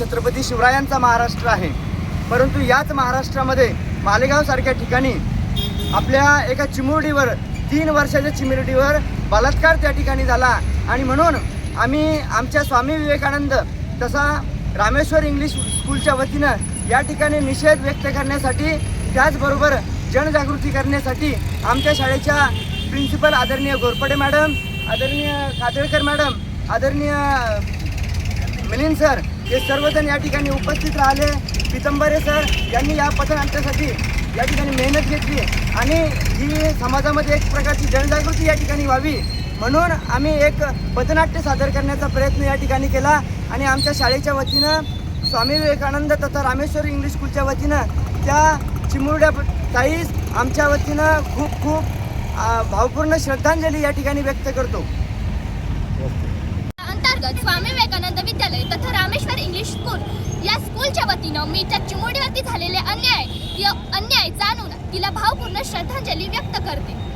छत्रपती शिवरायांचा महाराष्ट्र आहे. परंतु याच महाराष्ट्रामध्ये मालेगाव सारख्या ठिकाणी आपल्या एका चिमुरडीवर तीन वर्षाच्या चिमुरडीवर बलात्कार त्या ठिकाणी झाला. आणि म्हणून आम्ही आमच्या स्वामी विवेकानंद तसा रामेश्वर इंग्लिश स्कूलच्या वतीनं या ठिकाणी निषेध व्यक्त करण्यासाठी त्याचबरोबर जनजागृती करण्यासाठी आमच्या शाळेच्या प्रिन्सिपल आदरणीय घोरपडे मॅडम आदरणीय काजळकर मॅडम आदरणीय मिलिंद सर हे सर्वजण या ठिकाणी उपस्थित राहिले. पितंबरे सर यांनी या पथनाट्यासाठी या ठिकाणी मेहनत घेतली आणि ही समाजामध्ये एक प्रकारची जनजागृती या ठिकाणी व्हावी म्हणून आम्ही एक पथनाट्य सादर करण्याचा प्रयत्न या ठिकाणी केला. आणि आमच्या शाळेच्या वतीनं स्वामी विवेकानंद तथा रामेश्वर इंग्लिश स्कूलच्या वतीनं त्या चिमुरड्या ताईस आमच्या वतीनं खूप खूप भावपूर्ण श्रद्धांजली या ठिकाणी व्यक्त करतो. अंतर्गत स्वामी विवेकानंद विद्यालय तथा रामेश्वर इंग्लिश स्कूल या स्कूलच्या वतीनं मी त्या चिमुरडीवरती झालेले अन्याय अन्याय तिला भावपूर्ण श्रद्धांजली व्यक्त करते.